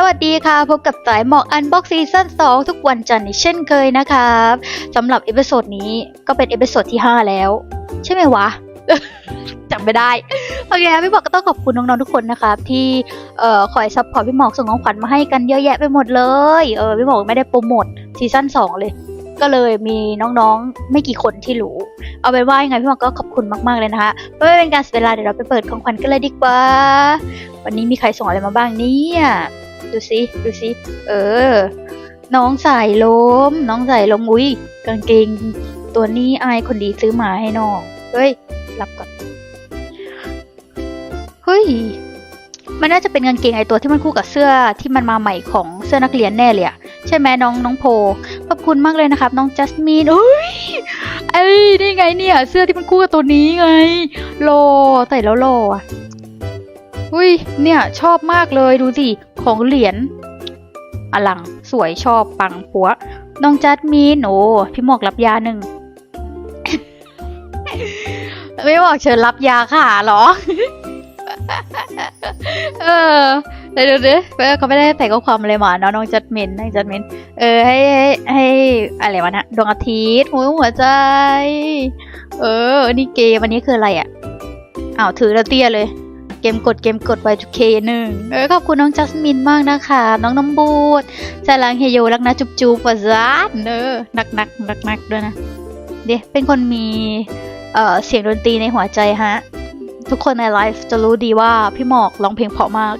สวัสดีค่ะ พบกับสายหมอกอันบ็อกซีซั่น2ทุกวันจันทร์เช่นเคยนะครับสำหรับเอพิโซดนี้ก็เป็นเอพิโซดที่ 5 แล้ว ใช่ไหมวะจำไม่ได้ โอเคพี่หมอกก็ต้องขอบคุณน้องๆทุกคนนะครับ ที่เอ่อคอยซัพพอร์ตพี่หมอกส่งของขวัญมาให้กันเยอะแยะไปหมดเลยเออพี่หมอกไม่ได้โปรโมทซีซั่น2 เลย ก็เลยมีน้องๆไม่กี่คนที่รู้ เอาเป็นว่ายังไงพี่หมอกก็ขอบคุณมากๆเลยนะคะไม่เป็นการเสียเวลาเดี๋ยวเราไปเปิดของขวัญกันเลยดีกว่า วันนี้มีใครส่งอะไรมาบ้างเนี่ย ดูสิดูสิเออ น้องสายลม น้องสายลมอุ้ยกางเกงตัวนี้อายคนดีซื้อมาให้น้องเฮ้ยรับก่อนเฮ้ยมันน่าจะเป็นกางเกงไอตัวที่มันคู่กับเสื้อที่มันมาใหม่ของเสื้อนักเรียนแน่เลยอะใช่ไหมน้องน้องโพขอบคุณมากเลยนะครับ น้องจัสมินอุ้ยไอ้นี่ไงเนี่ย เสื้อที่มันคู่กับตัวนี้ไงโลใส่แล้วโลอะ อุ้ยเนี่ยชอบมากเลยดูสิ ของเหรียญอลังสวยชอบปังปัวน้องจัสมินโอ้พี่หมอกรับยาหนึ่งไม่บอกเชิญรับยาค่ะหรอ เออเดี๋ยวเดี๋ยวเขาไม่ได้แต่ก็ความอะไรมาเนาะน้องจัดเมนน้องจัดเมนเออให้ให้ให้อะไรวะนะดวงอาทิตย์หัวหัวใจ เออ นี่เกมอันนี้คืออะไรอะอ้าวถือแล้วเตี้ยเลย เกมกดเกมกดไปจุเคหนึ่งเออขอบคุณน้องจัสมินมากนะคะ น้องน้ำบูดจารังเฮโยรักนะจุบจูปะซานเออนักนักนักนักด้วยนะ เดี๋ยเป็นคนมีเอ่อเสียงดนตรีในหัวใจฮะ ทุกคนในไลฟ์จะรู้ดีว่าพี่หมอกร้องเพลงเพราะมาก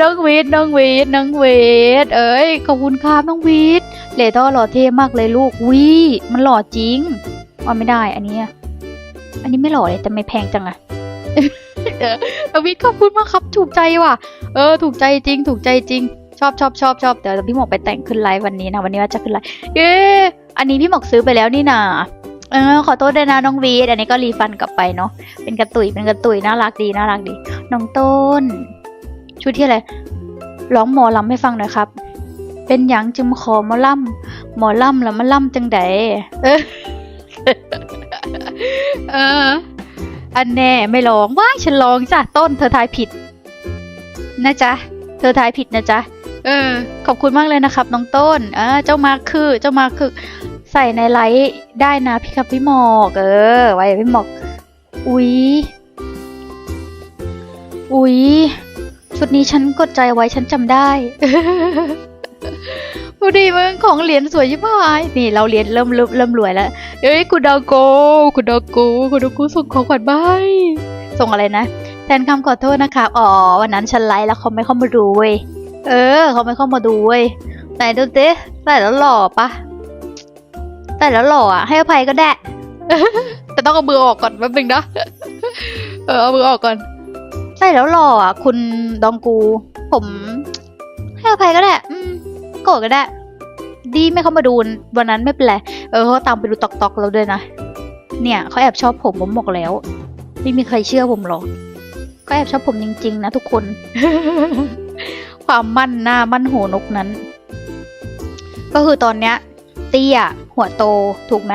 น้องวีดน้องวีดน้องวีดเอ้ยขอบคุณครับน้องวีดเลโต้หล่อเท่มากเลยลูกวีมันหล่อจริงว่าไม่ได้อันนี้ อันนี้ไม่หล่อเลยแต่ไม่แพงจังอะเออน้องวีดขอบคุณมากครับ ถูกใจว่ะ เออ ถูกใจจริง ถูกใจจริง ชอบชอบชอบชอบเดี๋ยวพี่หมอกไปแต่งขึ้นไลฟ์วันนี้นะ วันนี้ว่าจะขึ้นไลฟ์ เย้ อันนี้พี่หมอกซื้อไปแล้วนี่นาเออ ขอโทษด้วยนะน้องวีดอันนี้ก็รีฟันกลับไปเนาะ เป็นกระตุยเป็นกระตุยน่ารักดีน่ารักดี น้องต้น ชุดที่อะไร ร้องหมอลำให้ฟังหน่อยครับ เป็นหยังจึงมาขอหมอล่ำหมอล่ำแล้วมาล่ำจังไดเออ เออ อันแน่ไม่ร้องว้ายฉันร้องจ้ะต้นเธอทายผิด นะจ๊ะ เธอทายผิดนะจ๊ะ เออ ขอบคุณมากเลยนะครับ น้องต้นเออเจ้ามาคือเจ้ามาคือใส่ในไลท์ได้นะพี่ครับพี่หมอก เออ ไว้พี่หมอก อุ๊ย อุ๊ยชุดนี้ฉันกดใจไว้ฉันจำได้ ดูดิมึงของเหรียญสวยชิบหายนี่เราเหรียญเริ่มเริ่มเริ่มรวยแล้วเอ้ยคุณดาวโกคุณดาวโกคุณดาวโกส่งของขวัญมาให้ส่งอะไรนะแทนคำขอโทษนะครับอ๋อวันนั้นฉันไลฟ์แล้วเขาไม่เข้ามาดูเว้ยเออ เขาไม่เข้ามาดูเว้ยไหนดูสิใส่แล้วหล่อปะใส่แล้วหล่ออะให้อภัยก็ได้แต่ต้องเอามือออกก่อนแป๊บนึงนะเออเอามือออกก่อนใส่แล้วหล่ออะ คุณดองกู ผม ให้อภัยก็ได้อื โกรธก็ได้ ดีไม่เข้ามาดูวันนั้นไม่เป็นไร เออเขาตามไปดูตอกตอกเราด้วยนะ เนี่ยเขาแอบชอบผมผมบอกแล้ว ไม่มีใครเชื่อผมหรอกก็แอบชอบผมจริง ๆ นะทุกคน ความมั่นหน้ามั่นหูนกนั้น ก็คือตอนเนี้ยเตี้ยหัวโตถูกไหม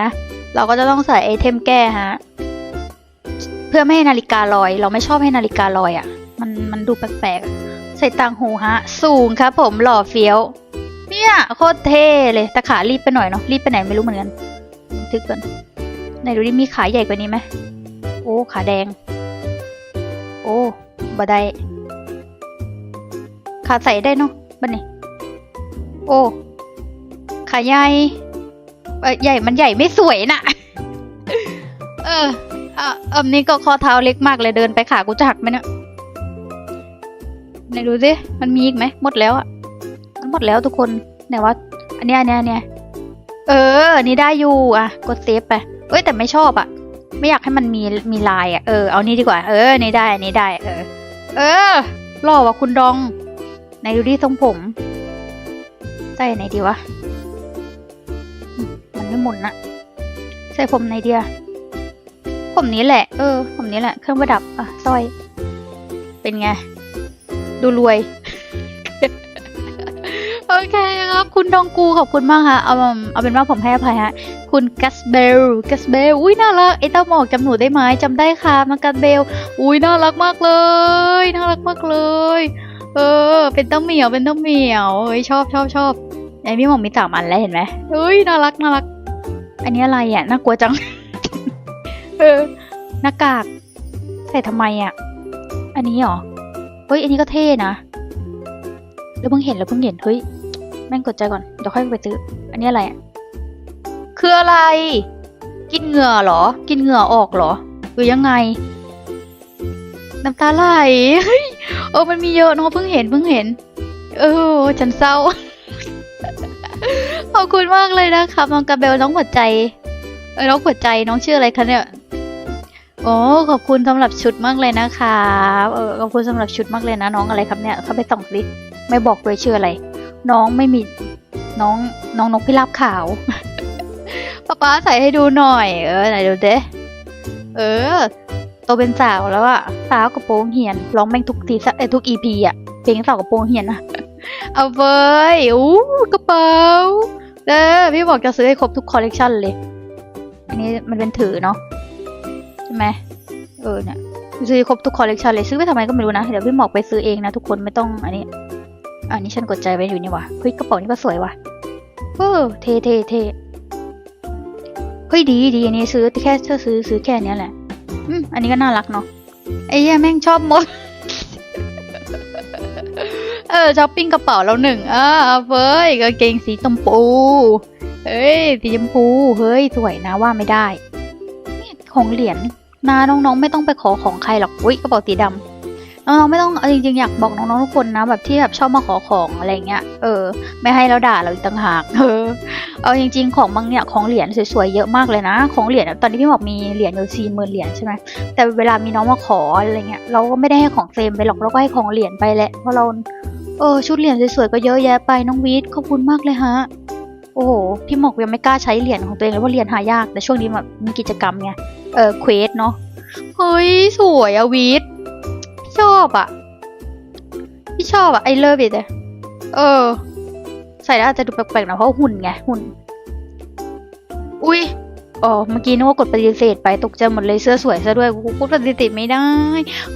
เราก็จะต้องใส่ไอเทมแก้ฮะ เพื่อไม่ให้นาฬิกาลอย เราไม่ชอบให้นาฬิกาลอยอะ่ะ มันมันดูแปลกๆใส่ต่างหูฮะ สูงครับผมหล่อเฟี้ยว เนี่ยโคตรเท่เลยแต่ขารีบไปหน่อยเนาะรีบไปไหนไม่รู้เหมือนกันทึกก่อนไหนดูดิมีขาใหญ่กว่านี้ไหมโอ้ขาแดง โอ้บาได้ขาใส่ได้เนาะบันนี้โอ้ขาใหญ่เออใหญ่มันใหญ่ไม่สวยน่ะ เอออะอันนี้ก็ข้อเท้าเล็กมากเลยเดินไปขากูจะหักไหมเนี่ยไหนดูสิมันมีอีกไหมหมดแล้วอะมันหมดแล้วทุกคน ไหนว่าอันเนี้ยอันเนี้ยอันเนี้ยเออนนี้ได้อยู่อะ กดเซฟไปเอ้ยแต่ไม่ชอบอะ ไม่อยากให้มันมีมีลายอะเออเอานี้ดีกว่า เออนี่ได้อันนี้ได้ เออ เออหล่อว่ะคุณดองไหนดูดิทรงผมใส่ไหนดีวะมันไม่หมุนนะใส่ผมไหนดีอะผมนี้แหละ เออ ผมนี้แหละ เครื่องประดับ อะสร้อย เป็นไง ดูรวย โอเค คุณดองกูขอบคุณมากฮะเอาเอาเป็นว่าผมให้อภัยฮะ คุณกัสเบล กัสเบล อุ้ยน่ารักไอ้เต้าหมอกจำหนูได้ไหมจำได้ครับน้องกัสเบล อุ้ยน่ารักมากเลย น่ารักมากเลย เออ เป็นเต้าเหมียว เป็นเต้าเหมียวเอ้ยชอบชอบชอบไอ้พี่หมอกมีสามอันแล้วเห็นไหมเฮ้ยน่ารักน่ารัก อันนี้อะไรอะน่ากลัวจัง เออหน้ากากใส่ทำไมอะ อันนี้เหรอ เฮ้ย อันนี้ก็เท่นะ แล้วเพิ่งเห็นแล้วเพิ่งเห็น เฮ้ย แม่งกดใจก่อน เดี๋ยวค่อยไปซื้อ อันนี้อะไรอะ คืออะไร กินเหงื่อเหรอ กินเหงื่อออกเหรอ หรือยังไง น้ำตาไหลเฮ้ยเออมันมีเยอะเนาะเพิ่งเห็นเพิ่งเห็น เออ ฉันเศร้า ขอบคุณมากเลยนะครับน้องกาเบลน้องหัวใจเออน้องหัวใจน้องชื่ออะไรคะเนี่ยโอ้ขอบคุณสำหรับชุดมากเลยนะคะเออขอบคุณสำหรับชุดมากเลยนะน้องอะไรครับเนี่ยเข้าไปส่องสิไม่บอกเลยชื่ออะไร น้องไม่มีน้องน้องนกพิราบขาวป๊าป๊าใส่ให้ดูหน่อย เออไหนดูเด้เออโตเป็นสาวแล้วอะสาวกระโปรงเหียนร้องแม่งทุกทีเอ้ยทุกอีพีอะเพลงสาวกระโปรงเหียนอะเอาเว้ยอู้กระเป๋าเด้อพี่บอกจะซื้อให้ครบทุกคอลเลกชันเลย อันนี้มันเป็นถือเนาะใช่ไหมเออเนี่ยซื้อครบทุกคอลเลกชันเลยซื้อไปทำไมก็ไม่รู้นะ เดี๋ยวพี่หมอกไปซื้อเองนะทุกคนไม่ต้องอันนี้ อันนี้ฉันกดใจไว้อยู่นี่ว่ะเฮ้ยกระเป๋านี่ก็สวยว่ะเออเทเทเทเฮ้ยดีดีอันนี้ซื้อแค่เธอซื้อซื้อแค่นี้แหละ อืมอันนี้ก็น่ารักเนาะไอ้เหี้ยแม่งชอบหมด เออช้อปปิ้งกระเป๋าเราหนึ่งอ่าเฟ้ยกางเกงสีชมพูเฮ้ยสีชมพูเฮ้ยสวยนะว่าไม่ได้นี่ของเหรียญนะน้องๆไม่ต้องไปขอของใครหรอกอุ้ยกระเป๋าสีดำ น้องๆไม่ต้องเอาจริงๆอยากบอกน้องๆทุกคนนะ แบบที่แบบชอบมาขอของอะไรเงี้ยเออ ไม่ให้แล้วด่าเราอีกต่างหากเออเอาจริง ๆ ของบางเนี่ยของเหรียญสวยๆเยอะมากเลยนะ ของเหรียญตอนนี้พี่บอกมีเหรียญอยู่สี่หมื่นเหรียญใช่ไหมแต่เวลามีน้องมาขออะไรเงี้ยเราก็ไม่ได้ให้ของเฟรมไปหรอกเราก็ให้ของเหรียญไปแหละเพราะเราเออชุดเหรียญสวยๆก็เยอะแยะไปน้องวีทขอบคุณมากเลยฮะโอ้โหพี่หมอกยังไม่กล้าใช้เหรียญของตัวเองเลยเพราะเหรียญหายากแต่ช่วงนี้แบบมีกิจกรรมไงเออเควสเนาะเฮ้ยสวยอะวีท ชอบอะพี่ชอบอะไอเลิฟ it อะเออ ใส่แล้วอาจจะดูแปลกๆนะเพราะหุ่นไงหุ่น อุ้ย อ๋อ เมื่อกี้นึกว่ากดปฏิเสธไปตกใจหมดเลยเสื้อสวยซะด้วยกูกดปฏิเสธไม่ได้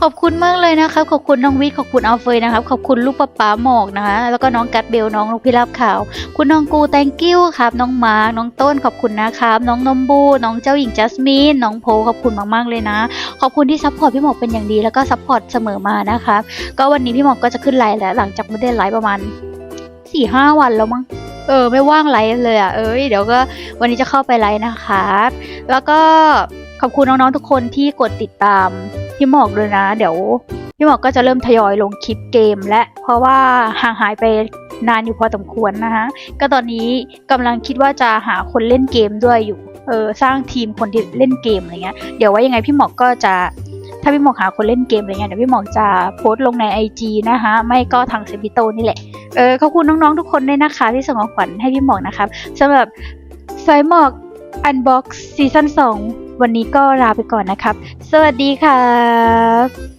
ขอบคุณมากเลยนะครับ ขอบคุณน้องวิทขอบคุณอัลเฟยนะครับ ขอบคุณลูกป๊าป๊าหมอกนะคะ แล้วก็น้องกัดเบล น้องนกพิราบขาว คุณน้องกู thank you ครับ น้องมาร์คน้องต้น ขอบคุณนะครับ น้องนมบู น้องเจ้าหญิงจัสมิน น้องโพ ขอบคุณมากๆเลยนะ ขอบคุณที่ซัพพอร์ตพี่หมอกเป็นอย่างดี แล้วก็ซัพพอร์ตเสมอมานะคะ ก็วันนี้พี่หมอกก็จะขึ้นไลน์แล้วหลังจากไม่ได้ไลฟ์ประมาณสี่ห้าวันแล้วมั้งเออ ไม่ว่างไลฟ์เลยอะ เอ้ย เดี๋ยวก็วันนี้จะเข้าไปไลฟ์นะครับแล้วก็ขอบคุณน้องๆทุกคนที่กดติดตามพี่หมอกด้วยนะ เดี๋ยวพี่หมอกก็จะเริ่มทยอยลงคลิปเกม และเพราะว่าห่างหายไปนานอยู่พอสมควรนะคะก็ตอนนี้กำลังคิดว่าจะหาคนเล่นเกมด้วยอยู่ เออสร้างทีมคนที่เล่นเกมอะไรเงี้ย เดี๋ยวว่ายังไงพี่หมอกก็จะ ถ้าพี่หมอกหาคนเล่นเกมอะไรเงี้ยเดี๋ยวพี่หมอกจะโพสต์ลงใน IG นะคะไม่ก็ทางเซบิโตนี่แหละ เออขอบคุณน้องๆทุกคนด้วยนะคะ ที่ส่งของขวัญให้พี่หมอกนะครับสำหรับสายหมอกอันบ็อกซีซั่น2วันนี้ก็ลาไปก่อนนะครับ สวัสดีครับ